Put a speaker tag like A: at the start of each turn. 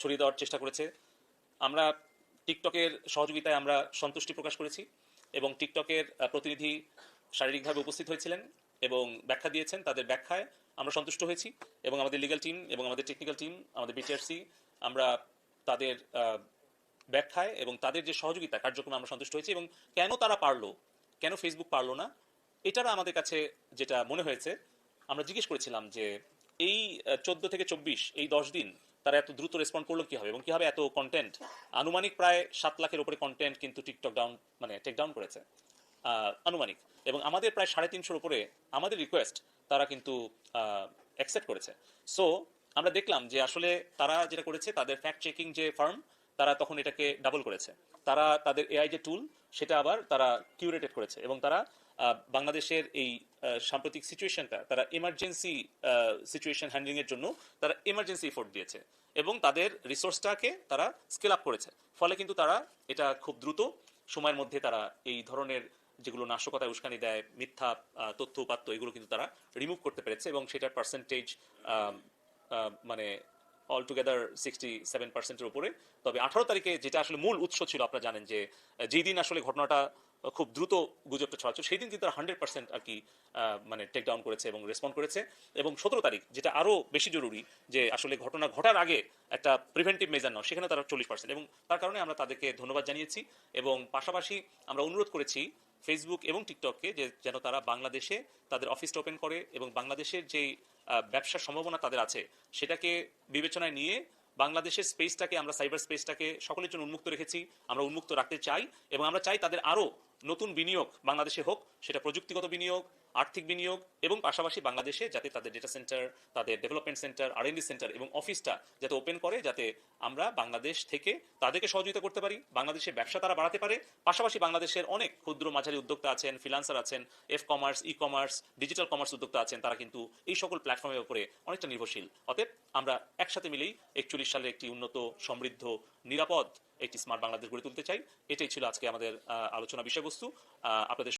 A: ছড়িয়ে দেওয়ার চেষ্টা করেছে। আমরা টিকটকের সহযোগিতায় আমরা সন্তুষ্টি প্রকাশ করেছি এবং টিকটকের প্রতিনিধি শারীরিকভাবে উপস্থিত হয়েছিলেন এবং ব্যাখ্যা দিয়েছেন তাদের ব্যাখ্যায় আমরা সন্তুষ্ট হয়েছি এবং আমাদের লিগাল টিম এবং আমাদের টেকনিক্যাল টিম আমাদের বিটিআরসি আমরা তাদের ব্যাখ্যায় এবং তাদের যে সহযোগিতা কার্যক্রমে আমরা সন্তুষ্ট হয়েছি এবং কেন তারা পারল, কেন ফেসবুক পারল না এটারা আমাদের কাছে যেটা মনে হয়েছে, আমরা জিজ্ঞেস করেছিলাম যে এই চোদ্দ থেকে চব্বিশ, এই দশ দিন তারা এত দ্রুত রেসপন্ড করল কীভাবে? এবং কীভাবে এত কন্টেন্ট আনুমানিক প্রায় সাত লাখের উপরে কন্টেন্ট কিন্তু টিকটক ডাউন মানে টেক ডাউন করেছে। আনুমানিক। এবং আমাদের প্রায় সাড়ে তিনশোর উপরে আমাদের রিকোয়েস্ট তারা কিন্তু অ্যাকসেপ্ট করেছে। সো আমরা দেখলাম যে আসলে তারা যেটা করেছে, তাদের ফ্যাক্ট চেকিং যে ফার্ম তারা তখন এটাকে ডাবল করেছে। তারা তাদের এআই যে টুল সেটা আবার তারা কিউরেটেড করেছে। এবং তারা বাংলাদেশের এই সাম্প্রতিক সিচুয়েশনটা তারা ইমার্জেন্সি সিচুয়েশন হ্যান্ডলিং এর জন্য তারা ইমার্জেন্সি এফোর্ট দিয়েছে এবং তাদের রিসোর্সটাকে তারা স্কেল আপ করেছে। ফলে কিন্তু তারা এটা খুব দ্রুত সময়ের মধ্যে তারা এই ধরনের যেগুলো নাশকতায় উস্কানি দেয়, মিথ্যা তথ্য উপাত্ত, এগুলো কিন্তু তারা রিমুভ করতে পেরেছে এবং সেটার পার্সেন্টেজ মানে অল টুগেদার সিক্সটি সেভেন পার্সেন্টের উপরে। তবে আঠারো তারিখে যেটা আসলে মূল উৎস ছিল আপনারা জানেন যে আহ, যেই দিন আসলে ঘটনাটা খুব দ্রুত গুজবটা ছড়াচ্ছে সেই দিন কিন্তু তারা হান্ড্রেড পার্সেন্ট আর কি মানে টেক ডাউন করেছে এবং রেসপন্ড করেছে। এবং সতেরো তারিখ যেটা আরও বেশি জরুরি যে আসলে ঘটনা ঘটার আগে একটা প্রিভেন্টিভ মেজার নাও সেখানে তারা চল্লিশ পার্সেন্ট এবং তার কারণে আমরা তাদেরকে ধন্যবাদ জানিয়েছি এবং পাশাপাশি আমরা অনুরোধ করেছি ফেসবুক এবং টিকটককে যে যেন তারা বাংলাদেশে তাদের অফিসটা ওপেন করে এবং বাংলাদেশের যে ব্যবসার সম্ভাবনা তাদের আছে, সেটাকে বিবেচনায় নিয়ে বাংলাদেশের স্পেসটাকে আমরা সাইবার স্পেসটাকে সকলের জন্য উন্মুক্ত রেখেছি, আমরা উন্মুক্ত রাখতে চাই এবং আমরা চাই তাদের আরও নতুন বিনিয়োগ বাংলাদেশে হোক, সেটা প্রযুক্তিগত বিনিয়োগ, আর্থিক বিনিয়োগ এবং পাশাপাশি বাংলাদেশে যাতে তাদের ডেটা সেন্টার তাদের ডেভেলপমেন্ট সেন্টার আর সেন্টার এবং অফিসটা যাতে ওপেন করে, যাতে আমরা বাংলাদেশ থেকে তাদেরকে সহযোগিতা করতে পারি বাংলাদেশে ব্যবসা তারা বাড়াতে পারে, পাশাপাশি বাংলাদেশের অনেক ক্ষুদ্র মাঝারি উদ্যোক্তা আছেন ফ্রিলান্সার আছেন F commerce e commerce digital commerce উদ্যোক্তা আছেন, তারা কিন্তু এই সকল প্ল্যাটফর্মের উপরে অনেকটা নির্ভরশীল। অতএব আমরা একসাথে মিলেই একচল্লিশ সালে একটি উন্নত, সমৃদ্ধ, নিরাপদ একটি স্মার্ট বাংলাদেশ গড়ে তুলতে চাই। এটাই ছিল আজকে আমাদের আলোচনা বিষয়বস্তু। আপনাদের